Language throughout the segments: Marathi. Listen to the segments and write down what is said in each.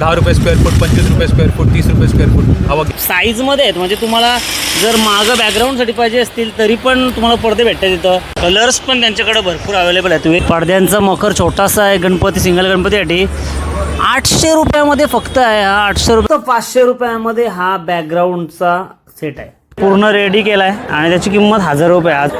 दहा रुपये स्क्वेअर फूट पंचवीस रुपये स्क्वेअर फूट तीस रुपये स्क्वेअर फूट हवा साईजमध्ये आहेत. म्हणजे तुम्हाला जर मागं बॅकग्राऊंडसाठी पाहिजे असतील तरी पण तुम्हाला पडदे भेटतात तिथं कलर्स पण त्यांच्याकडे भरपूर अवेलेबल आहेत. तुम्ही पडद्यांचा मखर छोटासा आहे गणपती सिंगल गणपतीसाठी. आठशे रुपयामध्ये फक्त आहे हा आठशे रुपये. पाचशे रुपयामध्ये हा बॅकग्राऊंडचा सेट आहे. पूर्ण रेडी केला आहे आणि त्याची किंमत हजार रुपये आज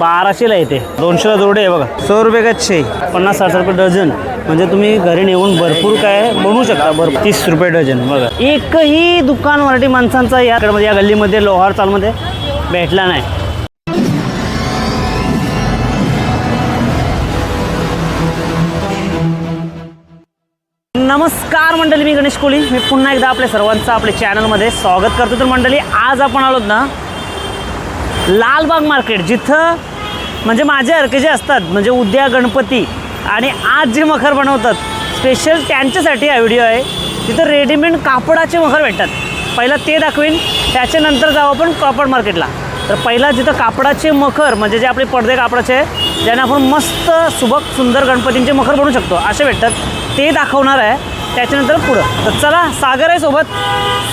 बाराशेला येते. दोनशेला जोडे आहे बघा. सौ रुपये का छे? पन्नास साठ रुपये डझन. म्हणजे तुम्ही घरी नेऊन भरपूर काय बनवू शकता भरपूर तीस रुपये डझन बघा. एकही दुकान मराठी माणसांचा याकडे म्हणजे या गल्लीमध्ये लोहार चालमध्ये भेटला नाही. नमस्कार मंडळी मी गणेश कोळी. मी पुन्हा एकदा आपल्या सर्वांचं आपल्या चॅनलमध्ये स्वागत करतो. तर मंडळी आज आपण आलोत ना लालबाग मार्केट जिथं म्हणजे माझ्यासारखे जे असतात. म्हणजे उद्या गणपती आणि आज जे मखर बनवतात स्पेशल त्यांच्यासाठी हा व्हिडिओ आहे. तिथं रेडीमेड कापडाचे मखर भेटतात. पहिला ते दाखवीन त्याच्यानंतर जाऊ आपण कापड मार्केटला तर पहिला जिथं कापडाचे मखर म्हणजे जे आपले पडदे कापडाचे आहे ज्याने आपण मस्त सुबक सुंदर गणपतींचे मखर बनवू शकतो असे भेटतात. ते दाखवणार आहे. त्याच्यानंतर पुढं. तर चला सागर आहे सोबत.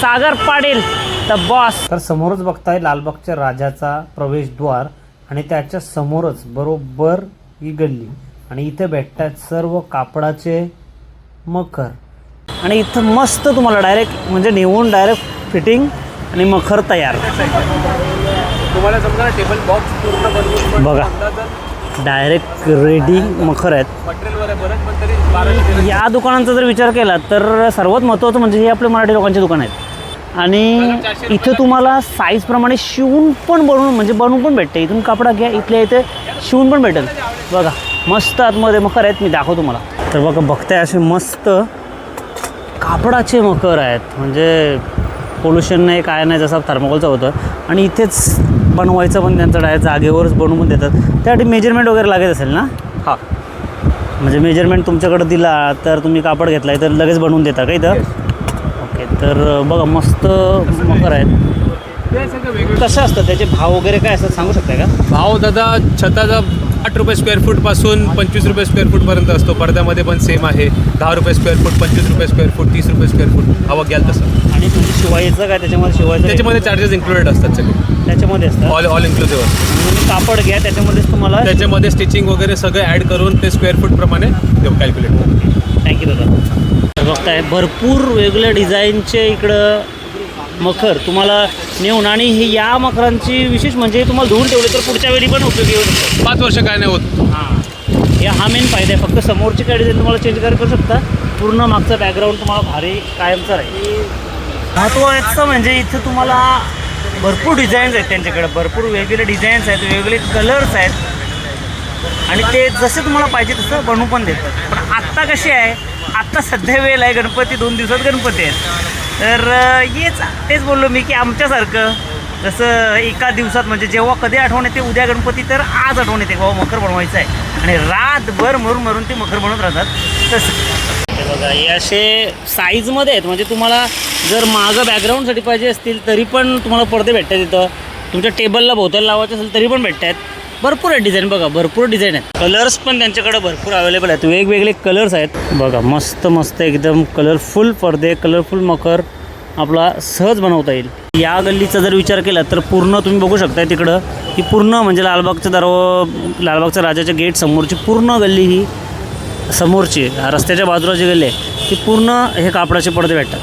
सागर पाडेल द बॉस तर समोरच बघताय लालबागच्या राजाचा प्रवेशद्वार आणि त्याच्या समोरच बरोबर ही गल्ली. आणि इथे भेटतात सर्व कापडाचे मखर. आणि इथं मस्त तुम्हाला डायरेक्ट म्हणजे नेऊन डायरेक्ट फिटिंग आणि मखर तयार. तुम्हाला समजा टेबल बॉक्स पूर्ण बनवून बघा. डायरेक्ट रेडी मखर आहेत. या दुकानांचा जर विचार केला तर सर्वात महत्त्वाचं म्हणजे हे आपले मराठी लोकांचे दुकान आहेत. आणि इथं तुम्हाला साईजप्रमाणे शिवून पण बनवून म्हणजे बनवून पण भेटते. इथून कपडा घ्या इथल्या इथे शिवून पण भेटेल. बघा. मस्त आतमध्ये मकर आहेत मी दाखवतो तुम्हाला. तर बघा बघताय असे मस्त कापडाचे मकर आहेत. म्हणजे पोल्युशन नाही काय नाही जसं थर्मोकोलचं होतं. आणि इथेच बनवायचं पण त्यांचं डायरेक्ट जागेवरच बनवून देतात. त्यासाठी मेजरमेंट वगैरे लागत असेल ना? हां. म्हणजे मेजरमेंट तुमच्याकडे दिला तर तुम्ही कापड घेतलाय तर लगेच बनवून देता का इथं? ओके तर बघा मस्त मकर आहेत. ते सगळं वेगळं. कसं असतं त्याचे भाव वगैरे काय असतात सांगू शकता का? भाव दादा छताचा आठ रुपये स्क्वेअर फूटपासून पंचवीस रुपये स्क्वेअर फूट पर्यंत असतो. पडद्यामध्ये पण सेम आहे. दहा रुपये स्क्वेअर फूट पंचवीस रुपये स्क्वेअर फूट तीस रुपये स्क्वेअर फूट हवा घ्याल तसं. आणि तुमची शिवायचं काय? त्याच्यामध्ये शिवायचं त्याच्यामध्ये चार्जेस इन्क्लुडेड असतात सगळे. त्याच्यामध्ये असतं ऑल ऑल इन्क्लुसिव्ह तुम्ही कापड घ्या त्याच्यामध्येच तुम्हाला त्याच्यामध्ये स्टिचिंग वगैरे सगळं ॲड करून ते स्क्वेअर फूट प्रमाणे देऊ कॅल्क्युलेट थँक्यू दादा. बघताय भरपूर वेगवेगळ्या डिझाईनचे इकडं मखर. तुम्हाला नेऊन आणि हे या मखरांची विशेष म्हणजे तुम्हाला धुवून ठेवले तर पुढच्या वेळी पण उपयोगी येऊ शकतो पाच वर्ष काय नाही होत. हां. हे हा मेन फायदा आहे. फक्त समोरची काय डिझाईन तुम्हाला चेंज करू शकता पूर्ण मागचं बॅकग्राऊंड तुम्हाला भारी कायमचं राहील. महत्त्वाचं म्हणजे इथं तुम्हाला भरपूर डिझाईन्स आहेत त्यांच्याकडे. भरपूर वेगवेगळे डिझाईन्स आहेत वेगवेगळे कलर्स आहेत. आणि ते जसे तुम्हाला पाहिजे तसं बनवू पण देतात. पण आत्ता कशी आहे आत्ता सध्या वेळ आहे गणपती दोन दिवसात गणपती आहेत तर येच तेच बोललो मी की आमच्यासारखं जसं एका दिवसात म्हणजे जेव्हा कधी आठवण येते उद्या गणपती तर आज आठवण येते बाबा मकर बनवायचं आहे. आणि रातभर मरून मरून ते मकर बनवत राहतात. तसं. बघा हे असे साईजमध्ये आहेत. म्हणजे तुम्हाला जर मागं बॅकग्राऊंडसाठी पाहिजे असतील तरी पण तुम्हाला पडदे भेटतात तिथं तुमच्या टेबलला भोवताला लावायचे असेल तरी पण भेटत आहेत भरपूर आहेत डिझाईन बघा भरपूर डिझाईन आहेत. कलर्स पण त्यांच्याकडे भरपूर अवेलेबल आहेत. वेगवेगळे कलर्स आहेत. बघा मस्त मस्त एकदम कलरफुल पडदे कलरफुल मकर आपला सहज बनवता येईल. या गल्लीचा जर विचार केला तर पूर्ण तुम्ही बघू शकता तिकडं. ही पूर्ण म्हणजे लालबागचं दरव लालबागच्या राजाच्या गेट समोरची पूर्ण गल्ली ही समोरची रस्त्याच्या बाजूला जी गल्ली आहे ती पूर्ण हे कापडाचे पडदे भेटतात.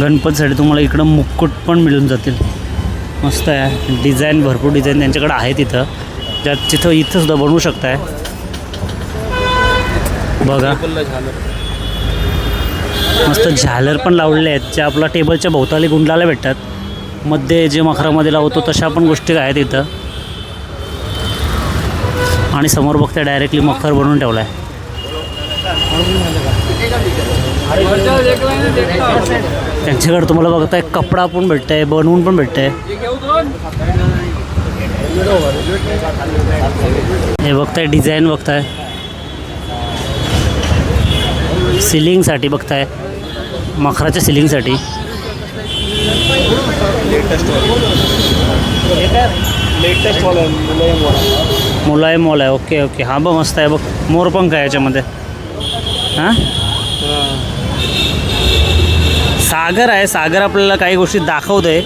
गणपतीसाठी तुम्हाला इकडं मुकुट पण मिळून जातील. मस्त आहे. डिझाईन भरपूर डिझाईन त्यांच्याकडे आहे तिथं ज्यात तिथं इथं सुद्धा बनवू शकताय. बघा. मस्त झालर पण लावलेले आहेत. जे आपला टेबलच्या भोवताली गुंडाला भेटतात. मध्ये जे मखरामध्ये लावतो तशा पण गोष्टी आहेत इथं. आणि समोर बघताय डायरेक्टली मखर बनवून ठेवला आहे त्यांच्याकडे तुम्हाला बघताय कपडा पण भेटतंय बनवून पण भेटतंय. हे बघताय डिझाईन बघताय. सिलिंगसाठी बघताय मखराच्या सिलिंगसाठी. मॉल आहे मुलायम मॉल आहे ओके ओके. हां बघ मस्त आहे बघ. मोरपंख आहे याच्यामध्ये. हां? सागर आहे. सागर आपल्याला काही गोष्टी दाखवतोय.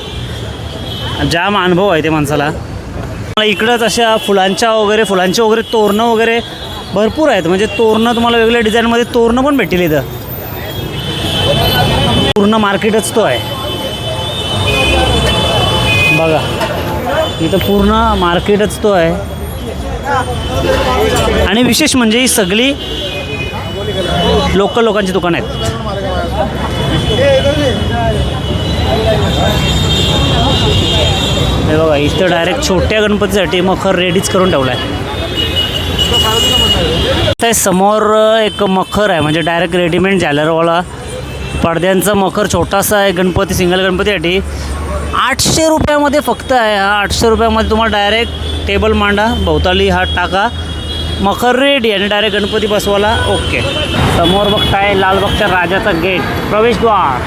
जाम अनुभव आहे ते माणसाला. मला इकडंच अशा फुलांच्या वगैरे फुलांचे वगैरे तोरणं वगैरे भरपूर आहेत. म्हणजे तोरणं तुम्हाला वेगवेगळ्या डिझाईनमध्ये तोरणं पण भेटतील इथं. पूर्ण मार्केटच तो आहे. बघा. इथं पूर्ण मार्केटच तो आहे. आणि विशेष म्हणजे ही सगळी लोकल लोकांची दुकानं आहेत. हे बघा इथं डायरेक्ट छोट्या गणपतीसाठी मखर रेडीच करून ठेवला आहे ते समोर एक मखर आहे म्हणजे डायरेक्ट रेडीमेड झालरवाला पडद्यांचा मखर छोटासा आहे गणपती सिंगल गणपतीसाठी. आठशे रुपयामध्ये फक्त आहे हा आठशे रुपयामध्ये तुम्हाला डायरेक्ट टेबल मांडा भोवताली हा टाका. मखर रेडी आणि डायरेक्ट गणपती बसवाला ओके. समोर बघताय लालबागच्या राजाचा गेट प्रवेशद्वार.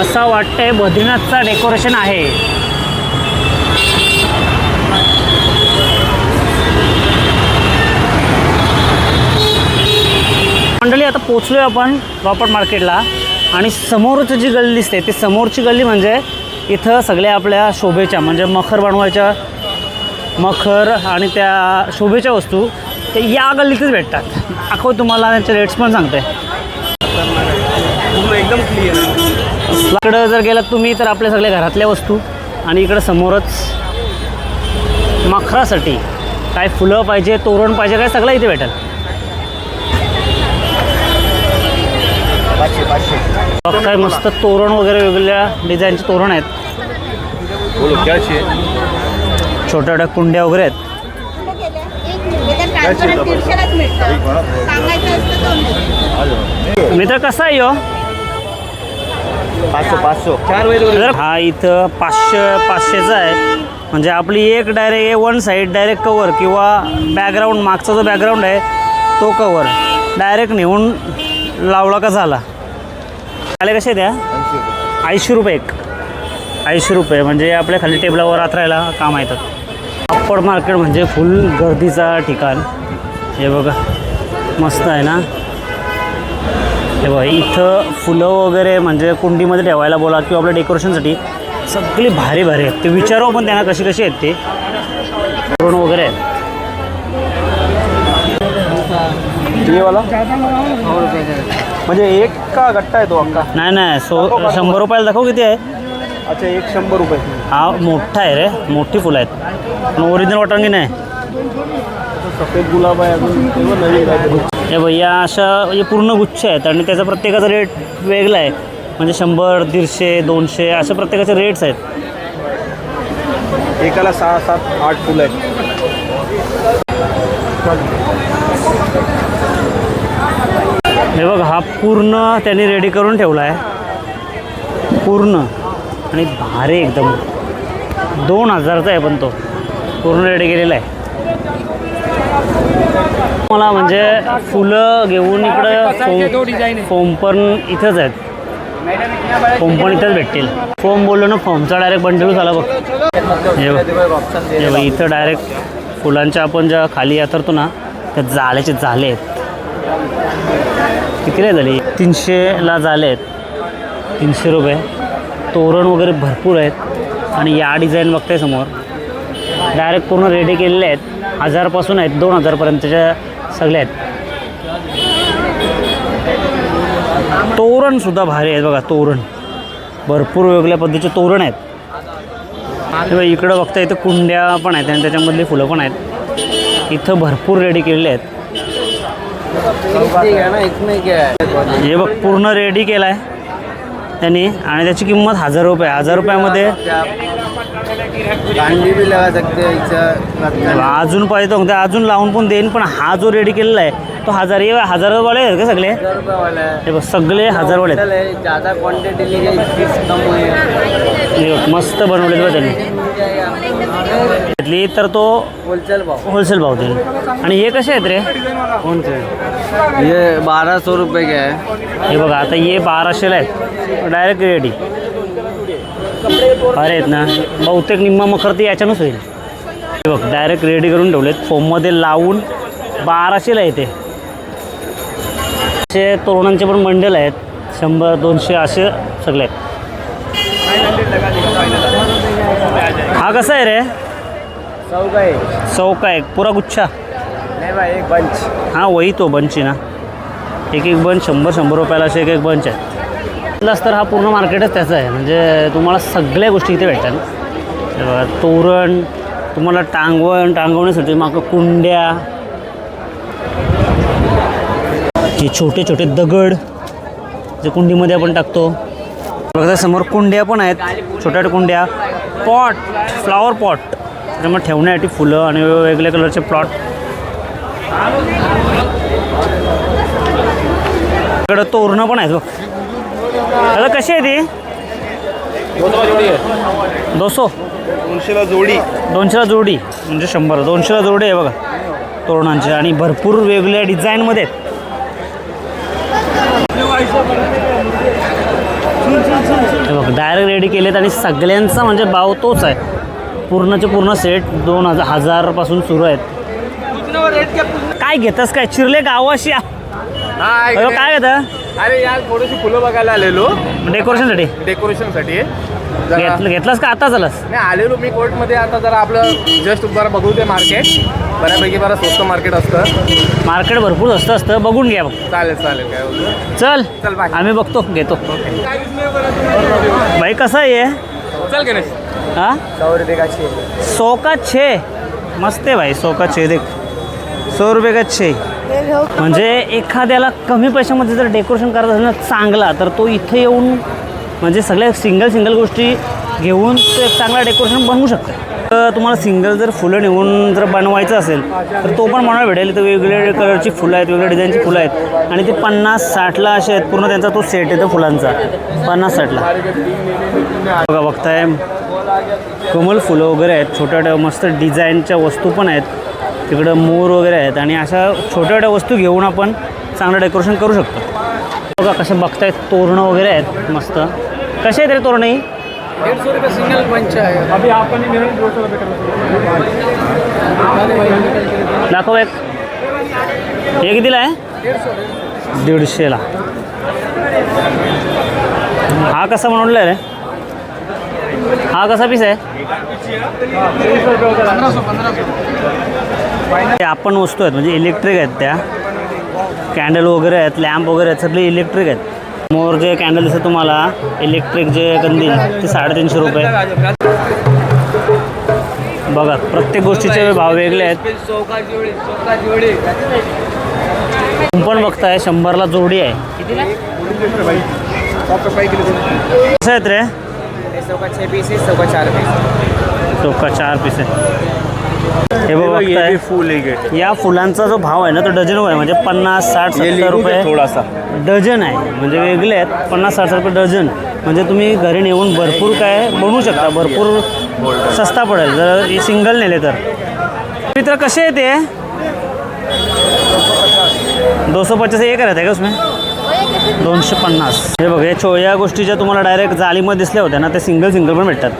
असं वाटतंय बद्रीनाथचा डेकोरेशन आहे. मंडळी आता पोचलो आहे आपण प्रॉपर मार्केटला आणि समोरचं जी गल्ली दिसते ती समोरची गल्ली म्हणजे इथं सगळ्या आपल्या शोभेच्या म्हणजे मखर बनवायच्या मखर आणि त्या शोभेच्या वस्तू ते या गल्लीतच भेटतात. दाखव तुम्हाला त्यांचे रेट्स पण सांगते एकदम क्लिअर इकडं जर गेलात तुम्ही तर आपल्या सगळ्या घरातल्या वस्तू आणि इकडं समोरच मखरासाठी काय फुलं पाहिजे तोरण पाहिजे काय सगळं इथे भेटेल पाचशे पाचशे बघ काय मस्त तोरण वगैरे वेगवेगळ्या डिझाईनचे तोरण आहेत. छोट्या छोट्या कुंड्या वगैरे आहेत. मित्र कसा आहे हो पाचशे पाचशे. चार वेळ हा इथं पाचशे पाचशेचा आहे. म्हणजे आपली एक direct one side direct cover किंवा बॅकग्राऊंड मागचा जो बॅकग्राऊंड आहे तो कवर डायरेक्ट नेऊन लावला का झाला? आले कसे द्या? ऐंशी रुपये एक. ऐंशी रुपये म्हणजे आपल्या खाली टेबलावर रात्रायला काम येतात कापड मार्केट म्हणजे फुल गर्दीचा ठिकाण. हे बघा मस्त आहे ना? हे बघा इथं फुलं वगैरे म्हणजे कुंडीमध्ये ठेवायला बोला किंवा आपल्या डेकोरेशनसाठी सगळी भारी भारी आहेत. ते विचारावं पण त्यांना कशी कशी आहेत ते. करून वगैरे आहेत. वाला म्हणजे एक का गट्टा आहे तो अक्का नाही नाही सो शंभर रुपयाला दाखव किती आहे? अच्छा एक शंभर रुपये. हा मोठा आहे रे मोठी फुलं आहेत. पण ओरिजिनल वाटांगी नाही? सफेद गुलाब आहे अजून. नवीन काहीतरी. हे भैया अशा म्हणजे पूर्ण गुच्छ आहेत आणि त्याचा प्रत्येकाचा रेट वेगळा आहे. म्हणजे शंभर दीडशे दोनशे अशा प्रत्येकाचे रेट्स आहेत. एकाला सहा सात आठ फुलं आहेत. हे बघ हा पूर्ण त्यांनी रेडी करून ठेवला आहे. पूर्ण. आणि भारी एकदम. दोन हजारचा आहे पण तो. पूर्ण रेडी केलेला आहे. मला म्हणजे फुलं घेऊन इकडं फोम फोम पण इथंच आहेत. फोम पण इथंच भेटतील. फोम बोललो ना फोमचा डायरेक्ट बंडल झाला बघ. इथं डायरेक्ट फुलांच्या आपण ज्या खाली यातरतो ना त्या जाळ्याचे झाले आहेत. कितीला झाली? तीनशेला झाले आहेत तीनशे रुपये. तोरण वगैरे भरपूर आहेत. आणि या डिझाईन बघताय समोर. डायरेक्ट पूर्ण रेडी केलेले आहेत. हजारपासून आहेत. दोन हजारपर्यंतच्या सगळ्या आहेत. तोरणसुद्धा भारी आहेत बघा तोरण. भरपूर वेगवेगळ्या पद्धतीचे तोरण आहेत. किंवा इकडं बघता इथं कुंड्या पण आहेत आणि त्याच्यामधली फुलं पण आहेत. इथं भरपूर रेडी केलेले आहेत. हे बघ पूर्ण रेडी केला आहे त्यांनी. आणि त्याची किंमत हजार रुपये. हजार रुपयामध्ये कांडी भी लगा सकते इच्छा अजून पाहिजे तो. अजून लावून पण देईन पण हा जो रेडी केलेला आहे तो हजार हे हजारवाले आहेत का सगळे? है बघ सगळे हजारवाले आहेत. मस्त बनवले बघ त्यांनी. घेतली तर तो होलसेल भाव होलसेल भाव देईल. आणि हे कसे आहेत रे? से ये बारह सौ रुपये के है हे बघा आता हे बाराशेला आहेत. डायरेक्ट रेडी अरे आहेत ना बहुतेक निम्मा मखर ते याच्यानंच होईल. हे बघ डायरेक्ट रेडी करून ठेवलेत. फोममध्ये लावून बाराशेला येते. असे तोरणांचे पण मंडल आहेत. शंभर दोनशे असे सगळे आहेत. हा कसा आहे रे? चौक आहे चौका आहे पुरा गुच्छा. नाही बा एक बंच हां वही तो बंचची ना. एक एक बंच शंभर शंभर रुपयाला असे एक एक बंच आहे. प्लस तर हा पूर्ण मार्केटच त्याचा आहे. म्हणजे तुम्हाला सगळ्या गोष्टी इथे भेटतात. बघा, तोरण तुम्हाला टांगवण टांगवण्यासाठी मागं कुंड्या. हे छोटे छोटे दगड जे कुंडीमध्ये आपण टाकतो. बघा समोर कुंड्या पण आहेत. छोट्या छोट्या कुंड्या. पॉट फ्लावर पॉट त्याच्यामध्ये ठेवण्यासाठी फुलं आणि वेगवेगळ्या कलरचे प्लॉट इकडं तोरणं पण आहेत बघ. दादा कशी आहे ती? दोसो दोनशेला जोडी. दोनशेला जोडी. म्हणजे शंभर. दोनशेला जोडी आहे बघा. तोरणांची. आणि भरपूर वेगवेगळ्या डिझाईनमध्ये आहेत. हे बघ डायरेक्ट रेडी केलेत आणि सगळ्यांचा म्हणजे भाव तोच आहे. पूर्णचे पूर्ण सेट दोन हजार हजारपासून सुरू आहेत. काय घेतस काय? चिरले गावाशी काय घेतं? अरे यार थोडीशी फुलं बघायला आलेलो. डेकोरेशनसाठी डेकोरेशनसाठी घेतलं घेतलास का? आता झालास नाही आलेलो मी कोर्टमध्ये. आता जरा आपलं जस्ट बरं बघू ते मार्केट बऱ्यापैकी बरं स्वस्त मार्केट असतं. मार्केट भरपूर स्वस्त असतं. बघून घ्या बघ चालेल चालेल काय होतं. चल. चल, बाय. आम्ही बघतो घेतो. भाई कसा आहे चल गणेश. हा? सौ रुपये का छे. सौ का छे मस्त आहे भाई सौ का छे. देख. सौ रुपये का छे. म्हणजे एखाद्याला कमी पैशामध्ये जर डेकोरेशन करत असेल ना चांगला तर तो इथे येऊन म्हणजे सगळ्या सिंगल सिंगल गोष्टी घेऊन तो एक चांगला डेकोरेशन बनवू शकतो. तर तुम्हाला सिंगल जर फुलं नेऊन जर बनवायचं असेल तर तो पण मला भेटेल. तर वेगवेगळ्या कलरची फुलं आहेत वेगवेगळ्या डिझाईनची फुलं आहेत. आणि ते पन्नास साठला असे आहेत पूर्ण त्यांचा तो सेट येतो फुलांचा. पन्नास साठला. बघा बघताय. कमल फुलं वगैरे आहेत छोट्या छोट्या मस्त डिझाईनच्या वस्तू पण आहेत. तिकडं मोर वगैरे आहेत आणि अशा छोट्या छोट्या वस्तू घेऊन आपण चांगलं डेकोरेशन करू शकतो. बघा कसे बघतायत तोरणं वगैरे आहेत मस्त. कसे आहेत रे तोरणं ही? दाखव एक. हे कितीला आहे? दीडशेला. हा कसा म्हणून रे? हा कसा पीस आहे? ते आपण वस्तू आहेत म्हणजे इलेक्ट्रिक आहेत त्या. कॅन्डल वगैरे आहेत लॅम्प वगैरे आहेत सगळे इलेक्ट्रिक आहेत. मोर जे कॅन्डल दिसतं तुम्हाला इलेक्ट्रिक जे कंदील ते साडेतीनशे रुपये. बघा प्रत्येक गोष्टीचे भाव वेगळे आहेत. पण बघताय शंभरला जोडी आहे. कसं आहेत रे? सौ का छः पीस है सौ का चार पीस। चोका चार पीस आहे. हे बघ फूल है या फुलांचा जो भाव आहे ना तो डझन आहे. म्हणजे पन्नास साठ सत्तर रुपये थोड़ा सा डझन आहे. म्हणजे वेगळे आहेत. पन्नास साठ रुपये डझन. म्हणजे तुम्ही घरी नेऊन भरपूर काय बनवू शकता. भरपूर सस्ता पडेल. जर सिंगल नेले तर. मित्र कसे आहे ते? दोनशे पचास एक रहते का उसमें? दोनशे पन्नास. हे बघ या छो या गोष्टी ज्या तुम्हाला डायरेक्ट जाळीमध्ये दिसल्या होत्या ना ते सिंगल सिंगल पण भेटतात.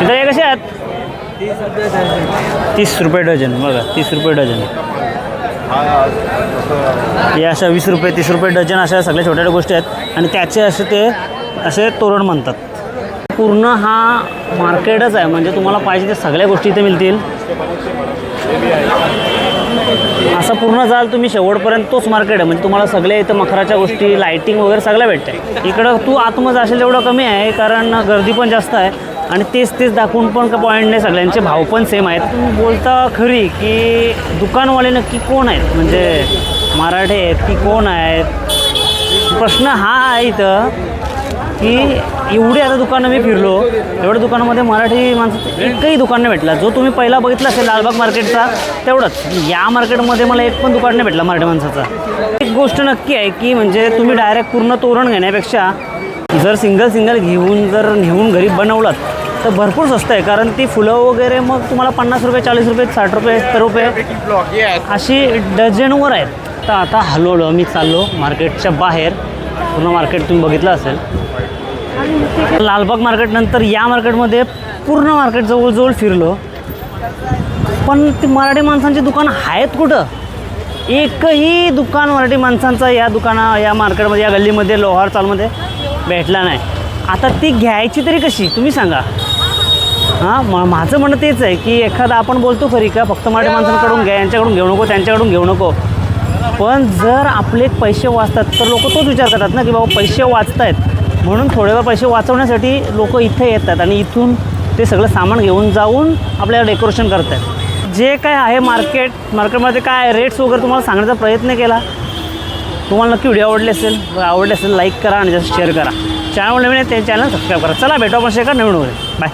मित्र हे कसे आहेत? तीस रुपये डझन बघा तीस रुपये डझन. या अशा वीस रुपये तीस रुपये डझन अशा सगळ्या छोट्या छोट्या गोष्टी आहेत. आणि त्याचे असे ते असे तोरण म्हणतात. पूर्ण हा मार्केटच आहे म्हणजे तुम्हाला पाहिजे ते सगळ्या गोष्टी इथे मिळतील. असं पूर्ण जाल तुम्ही शेवटपर्यंत तोच मार्केट आहे. म्हणजे तुम्हाला सगळ्या इथं मखराच्या गोष्टी लाईटिंग वगैरे सगळ्या भेटते इकडं तू आतमध्ये असेल तेवढं कमी आहे कारण गर्दी पण जास्त आहे. आणि तेच तेच दाखवून पण का पॉईंट नाही सगळ्यांचे भाव पण सेम आहेत. तुम्ही बोलता खरी की दुकानवाले नक्की कोण आहेत? म्हणजे मराठे आहेत की कोण आहेत? प्रश्न हा आहे इथं की एवढी आता दुकानं मी फिरलो एवढ्या दुकानामध्ये मराठी माणसं एकही दुकान नाही भेटला. जो तुम्ही पहिला बघितला असेल लालबाग मार्केटचा तेवढंच. या मार्केटमध्ये मला एक पण दुकान नाही भेटला मराठी माणसाचा. एक गोष्ट नक्की आहे की म्हणजे तुम्ही डायरेक्ट पूर्ण तोरण घेण्यापेक्षा जर सिंगल सिंगल घेऊन जर नेऊन घरी बनवलात तर भरपूर स्वस्त आहे. कारण ती फुलं वगैरे मग तुम्हाला पन्नास रुपये चाळीस रुपये साठ रुपये सत्तर रुपये अशी डझनवर आहेत. तर आता हलवलं मी चाललो मार्केटच्या बाहेर. पूर्ण मार्केट तुम्ही बघितलं असेल. लालबाग मार्केट नंतर या मार्केटमध्ये पूर्ण मार्केट जवळजवळ फिरलो. पण ती मराठी माणसांची दुकानं आहेत कुठं? एकही दुकान मराठी माणसांचं या दुकाना या मार्केटमध्ये या गल्लीमध्ये लोहार चालमध्ये भेटला नाही. आता ती घ्यायची तरी कशी? तुम्ही सांगा. हां म माझं म्हणणं तेच आहे की एखादा आपण बोलतो खरी का फक्त मराठी माणसांकडून घ्या यांच्याकडून घेऊ नको त्यांच्याकडून घेऊ नको. पण जर आपले पैसे वाचतात तर लोक तोच विचार करतात ना की बाबा पैसे वाचत आहेत म्हणून थोडेफार पैसे वाचवण्यासाठी लोक इथे येतात आणि इथून ते सगळं सामान घेऊन जाऊन आपल्याला डेकोरेशन करतात जे काय आहे मार्केट मार्केटमध्ये काय रेट्स वगैरे तुम्हाला सांगण्याचा प्रयत्न केला तुम्हाला नक्की व्हिडिओ आवडले असेल आवडले असेल लाईक करा आणि जास्त शेअर करा. चॅनल नवीन आहे ते चॅनल सबस्क्राईब करा. चला भेटू आपण शेअर नवीन वगैरे बाय.